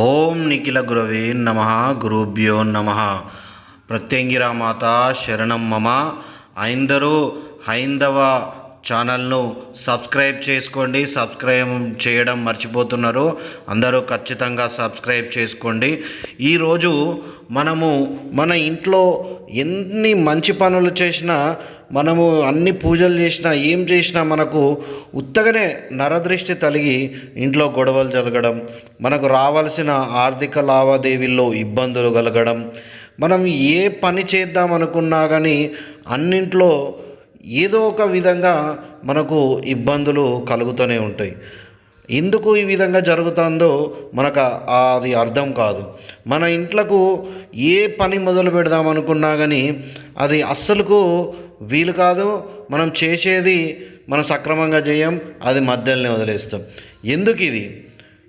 ఓం నిఖిల గురవే నమ గురుభ్యో నమ. ప్రత్యంగిరామాత శరణం మమ. ఐందరూ హైందవ ఛానల్ను సబ్స్క్రైబ్ చేసుకోండి. సబ్స్క్రైబ్ చేయడం మర్చిపోతున్నారు. అందరూ ఖచ్చితంగా సబ్స్క్రైబ్ చేసుకోండి. ఈరోజు మనము మన ఇంట్లో ఎన్ని మంచి పనులు చేసినా మనము అన్ని పూజలు చేసినా ఏం చేసినా మనకు ఉత్తగానే నరదృష్టి తలిగి ఇంట్లో గొడవలు జరగడం మనకు రావాల్సిన ఆర్థిక లావాదేవీల్లో ఇబ్బందులు కలగడం మనం ఏ పని చేద్దాం అనుకున్నా కానీ అన్నింట్లో ఏదో ఒక విధంగా మనకు ఇబ్బందులు కలుగుతూనే ఉంటాయి. ఎందుకు ఈ విధంగా జరుగుతుందో మనకు అది అర్థం కాదు. మన ఇంట్లకు ఏ పని మొదలు పెడదాం అనుకున్నా కానీ అది అస్సలుకు వీలు కాదు మనం చేసేది మనం సక్రమంగా చేయం అది మధ్యలోనే వదిలేస్తాం. ఎందుకు ఇది?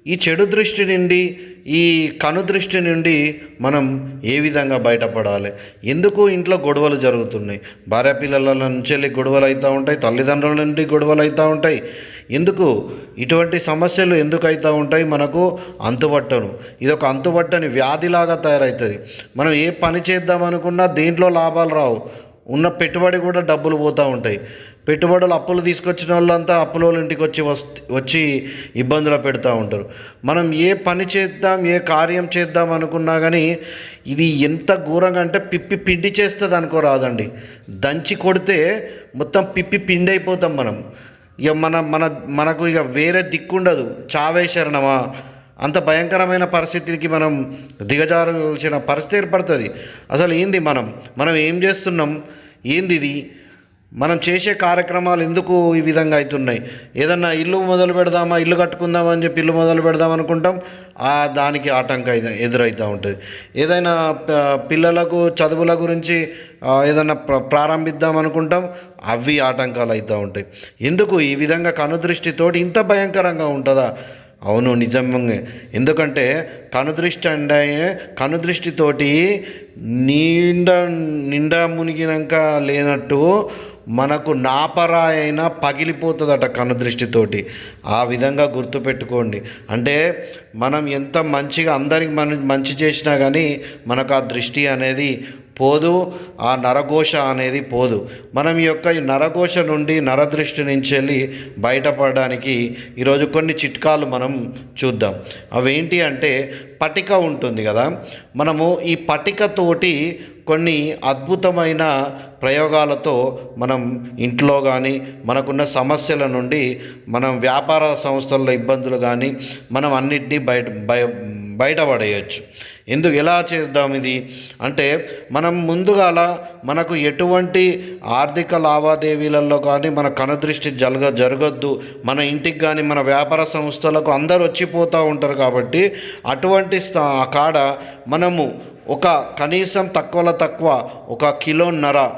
ఈ చెడు దృష్టి నుండి ఈ కను దృష్టి నుండి మనం ఏ విధంగా బయటపడాలి? ఎందుకు ఇంట్లో గొడవలు జరుగుతున్నాయి? భార్య పిల్లల నుంచి వెళ్ళి గొడవలు అవుతూ ఉంటాయి తల్లిదండ్రుల నుండి గొడవలు అవుతూ ఉంటాయి. ఎందుకు? ఇటువంటి సమస్యలు ఎందుకు అవుతూ ఉంటాయి? మనకు అంతుబట్టను. ఇది ఒక అంతుబట్టని వ్యాధిలాగా తయారవుతుంది మనం ఏ పని చేద్దాం అనుకున్నా దేంట్లో లాభాలు రావు. ఉన్న పెట్టుబడి కూడా డబ్బులు పోతూ ఉంటాయి. పెట్టుబడులు అప్పులు తీసుకొచ్చిన వాళ్ళంతా అప్పుల వాళ్ళ ఇంటికి వచ్చి వచ్చి ఇబ్బందులు పెడతా ఉంటారు. మనం ఏ పని చేద్దాం ఏ కార్యం చేద్దాం అనుకున్నా కానీ ఇది ఎంత ఘోరంగా అంటే పిప్పి పిండి చేస్తుంది అనుకో రాదండి. దంచి కొడితే మొత్తం పిప్పి పిండి అయిపోతాం మనం. ఇక మన మన మనకు ఇక వేరే దిక్కుండదు. చావే శరణమా అంత భయంకరమైన పరిస్థితికి మనం దిగజారాల్సిన పరిస్థితి ఏర్పడుతుంది. అసలు ఏంది మనం? మనం ఏం చేస్తున్నాం? ఏంది ఇది? మనం చేసే కార్యక్రమాలు ఎందుకు ఈ విధంగా అవుతున్నాయి? ఏదన్నా ఇల్లు మొదలు పెడదామా? ఇల్లు కట్టుకుందామా అని చెప్పి ఇల్లు మొదలు పెడదాం అనుకుంటాం. ఆ దానికి ఆటంకం అయితే ఎదురవుతూ ఉంటుంది. ఏదైనా పిల్లలకు చదువుల గురించి ఏదైనా ప్ర ప్రారంభిద్దాం అనుకుంటాం. అవి ఆటంకాలు అవుతూ ఉంటాయి. ఎందుకు? ఈ విధంగా కనుదృష్టితోటి ఇంత భయంకరంగా ఉంటుందా? అవును నిజంగా. ఎందుకంటే కనుదృష్టి అంటే కనుదృష్టితోటి నిండా నిండా మునిగినాక లేనట్టు మనకు నాపరాయి అయినా పగిలిపోతుందట కనుదృష్టితోటి. ఆ విధంగా గుర్తుపెట్టుకోండి. అంటే మనం ఎంత మంచిగా అందరికి మనం మంచి చేసినా కానీ మనకు ఆ దృష్టి అనేది పోదు ఆ నరఘోష అనేది పోదు. మనం ఈ యొక్క ఈ నరఘోష నుండి నరదృష్టి నుంచి వెళ్ళి బయటపడడానికి ఈరోజు కొన్ని చిట్కాలు మనం చూద్దాం. అవేంటి అంటే పటిక ఉంటుంది కదా. మనము ఈ పటికతోటి కొన్ని అద్భుతమైన ప్రయోగాలతో మనం ఇంట్లో కానీ మనకున్న సమస్యల నుండి మనం వ్యాపార సంస్థల్లో ఇబ్బందులు కానీ మనం అన్నిటినీ బయట బయ బయటపడేయచ్చు. ఎందుకు ఎలా చేద్దాం ఇది? అంటే మనం ముందుగాల మనకు ఎటువంటి ఆర్థిక లావాదేవీలలో కానీ మన కనదృష్టి జరగ జరగద్దు. మన ఇంటికి కానీ మన వ్యాపార సంస్థలకు అందరు వచ్చిపోతూ ఉంటారు కాబట్టి అటువంటి స్థా- కాడ మనము ఒక కనీసం తక్కువలో తక్కువ ఒక కిలోన్నర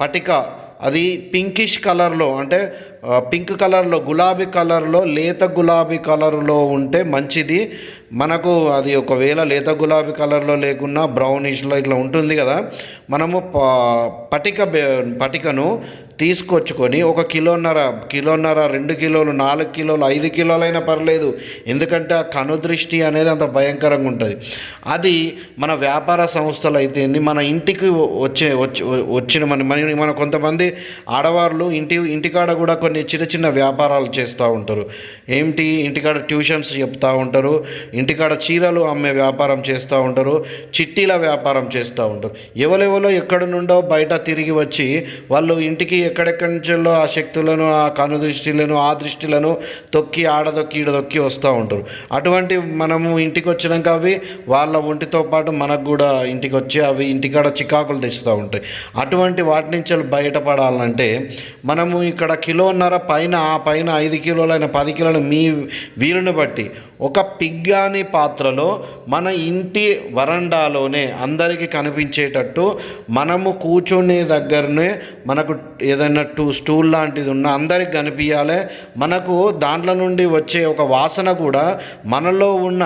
పటిక అది పింకిష్ కలర్లో అంటే పింక్ కలర్లో గులాబీ కలర్లో లేత గులాబీ కలర్లో ఉంటే మంచిది. మనకు అది ఒకవేళ లేత గులాబీ కలర్లో లేకున్నా బ్రౌనిష్లో ఇట్లా ఉంటుంది కదా మనము పటిక బె- పటికను తీసుకొచ్చుకొని ఒక కిలోన్నర కిలోన్నర రెండు కిలోలు నాలుగు కిలోలు ఐదు కిలోలైనా పర్లేదు. ఎందుకంటే ఆ కనుదృష్టి అనేది అంత భయంకరంగా ఉంటుంది. అది మన వ్యాపార సంస్థలు అయితే మన ఇంటికి వచ్చే వచ్చి వచ్చిన మన మన మన కొంతమంది ఆడవాళ్ళు ఇంటి ఇంటికాడ కూడా కొన్ని చిన్న చిన్న వ్యాపారాలు చేస్తూ ఉంటారు. ఏంటి? ఇంటికాడ ట్యూషన్స్ చెప్తూ ఉంటారు. ఇంటికాడ చీరలు అమ్మే వ్యాపారం చేస్తూ ఉంటారు చిట్టీల వ్యాపారం చేస్తూ ఉంటారు ఎవరెవరో ఎక్కడి నుండో బయట తిరిగి వచ్చి వాళ్ళు ఇంటికి ఎక్కడెక్కడి నుంచో ఆ శక్తులను ఆ కనుదృష్టిలను ఆ దృష్టిలను తొక్కి ఆడదొక్కి ఈడదొక్కి వస్తూ ఉంటారు అటువంటి మనము ఇంటికి వచ్చినాక అవి వాళ్ళ ఒంటితో పాటు మనకు కూడా ఇంటికి వచ్చి అవి ఇంటికాడ చికాకులు తెస్తూ ఉంటాయి. అటువంటి వాటి నుంచి బయటపడాలంటే మనము ఇక్కడ కిలోన్నర పైన ఆ పైన ఐదు కిలోలైన పది కిలోలు మీ వీలుని బట్టి ఒక పిగ్గా పింగాణి పాత్రలో మన ఇంటి వరండాలోనే అందరికీ కనిపించేటట్టు మనము కూర్చునే దగ్గరనే మనకు ఏదైనా టూ స్టూల్ లాంటిది ఉన్నా అందరికి కనిపించాలి. మనకు దాంట్లో నుండి వచ్చే ఒక వాసన కూడా మనలో ఉన్న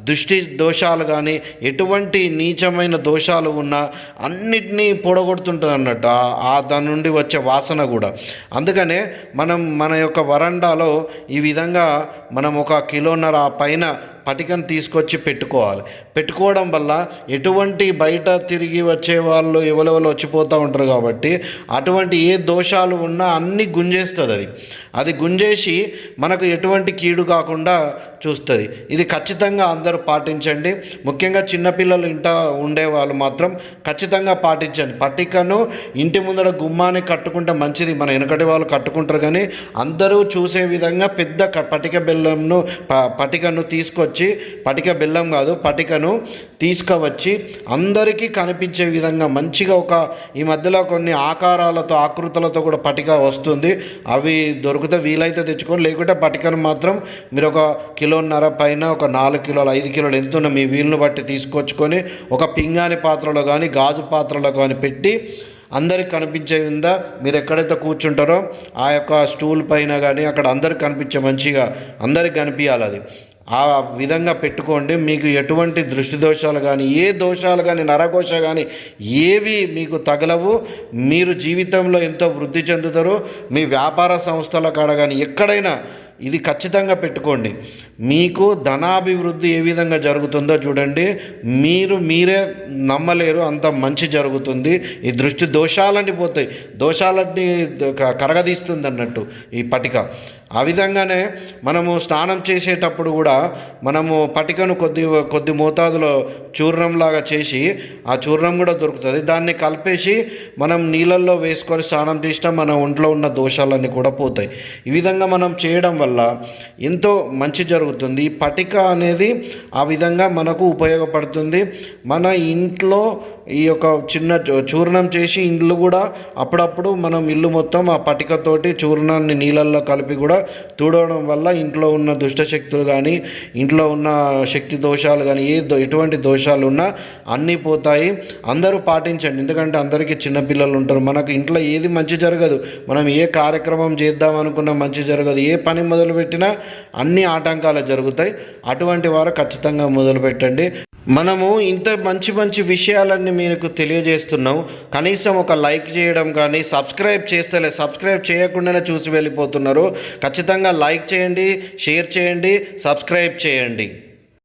దృష్టి దోషాలు కానీ ఎటువంటి నీచమైన దోషాలు ఉన్నా అన్నిటినీ పొడగొడుతుంటుంది అన్నట్టు ఆ- దాని నుండి వచ్చే వాసన కూడా. అందుకనే మనం మన యొక్క వరండాలో ఈ విధంగా మనం ఒక కిలోన్నర ఆ పైన పటికను తీసుకొచ్చి పెట్టుకోవాలి. పెట్టుకోవడం వల్ల ఎటువంటి బయట తిరిగి వచ్చే వాళ్ళు ఎవరెవరు వచ్చిపోతూ ఉంటారు కాబట్టి అటువంటి ఏ దోషాలు ఉన్నా అన్నీ గుంజేస్తుంది అది. అది గుంజేసి మనకు ఎటువంటి కీడు కాకుండా చూస్తుంది. ఇది ఖచ్చితంగా అందరూ పాటించండి. ముఖ్యంగా చిన్నపిల్లలు ఇంట ఉండేవాళ్ళు మాత్రం ఖచ్చితంగా పాటించండి. పట్టికను ఇంటి ముందర గుమ్మాన్ని కట్టుకుంటే మంచిది. మన వెనకటి వాళ్ళు కట్టుకుంటారు కానీ అందరూ చూసే విధంగా పెద్ద పటిక బెల్లంను ప- పటికను తీసుకొచ్చి పటిక బెల్లం కాదు పటికను తీసుకువచ్చి అందరికీ కనిపించే విధంగా మంచిగా ఒక ఈ మధ్యలో కొన్ని ఆకారాలతో ఆకృతులతో కూడా పటిక వస్తుంది. అవి దొరికితే వీలైతే తెచ్చుకొని లేకుంటే పటికను మాత్రం మీరు ఒక కిలోన్నర పైన ఒక నాలుగు కిలోలు ఐదు కిలోలు ఎంత ఉన్న మీ వీలును బట్టి తీసుకొచ్చుకొని ఒక పింగాణి పాత్రలో కానీ గాజు పాత్రలో కానీ పెట్టి అందరికి కనిపించే విందా మీరు ఎక్కడైతే కూర్చుంటారో ఆ యొక్క స్టూల్ పైన కానీ అక్కడ అందరికి కనిపించే మంచిగా అందరికి కనిపించాలి అది. ఆ విధంగా పెట్టుకోండి. మీకు ఎటువంటి దృష్టి దోషాలు కానీ ఏ దోషాలు కానీ నరఘోష కానీ ఏవి మీకు తగలవు. మీరు జీవితంలో ఎంతో వృద్ధి చెందుతారు. మీ వ్యాపార సంస్థల కాడ కానీ ఎక్కడైనా ఇది ఖచ్చితంగా పెట్టుకోండి. మీకు ధనాభివృద్ధి ఏ విధంగా జరుగుతుందో చూడండి. మీరు మీరే నమ్మలేరు అంత మంచి జరుగుతుంది. ఈ దృష్టి దోషాలన్నీ పోతాయి. దోషాలన్నీ కరగదీస్తుంది అన్నట్టు ఈ పటిక. ఆ విధంగానే మనము స్నానం చేసేటప్పుడు కూడా మనము పటికను కొద్ది కొద్ది మోతాదులో చూర్ణంలాగా చేసి ఆ చూర్ణం కూడా దొరుకుతుంది. దాన్ని కలిపేసి మనం నీళ్ళల్లో వేసుకొని స్నానం చేసినా మన ఒంట్లో ఉన్న దోషాలన్నీ కూడా పోతాయి. ఈ విధంగా మనం చేయడం వల్ల ఎంతో మంచి జరుగుతుంది. ఈ పటిక అనేది ఆ విధంగా మనకు ఉపయోగపడుతుంది. మన ఇంట్లో ఈ యొక్క చిన్న చూర్ణం చేసి ఇల్లు కూడా అప్పుడప్పుడు మనం ఇల్లు మొత్తం ఆ పటికతోటి చూర్ణాన్ని నీళ్ళల్లో కలిపి కూడా తుడవడం వల్ల ఇంట్లో ఉన్న దుష్ట శక్తులు కానీ ఇంట్లో ఉన్న శక్తి దోషాలు కానీ ఏ దో- ఎటువంటి దోషాలు ఉన్నా అన్నీ పోతాయి. అందరూ పాటించండి. ఎందుకంటే అందరికీ చిన్నపిల్లలు ఉంటారు. మనకు ఇంట్లో ఏది మంచి జరగదు. మనం ఏ కార్యక్రమం చేద్దాం అనుకున్నా మంచి జరగదు. ఏ పని మొదలుపెట్టినా అన్ని ఆటంకాలు జరుగుతాయి. అటువంటి వారు ఖచ్చితంగా మొదలుపెట్టండి మనము ఇంత మంచి మంచి విషయాలన్నీ మీకు తెలియజేస్తున్నాం. కనీసం ఒక లైక్ చేయడం కానీ సబ్స్క్రైబ్ చేస్తలే సబ్స్క్రైబ్ చేయకుండానే చూసి వెళ్ళిపోతున్నారు. ఖచ్చితంగా లైక్ చేయండి షేర్ చేయండి సబ్స్క్రైబ్ చేయండి.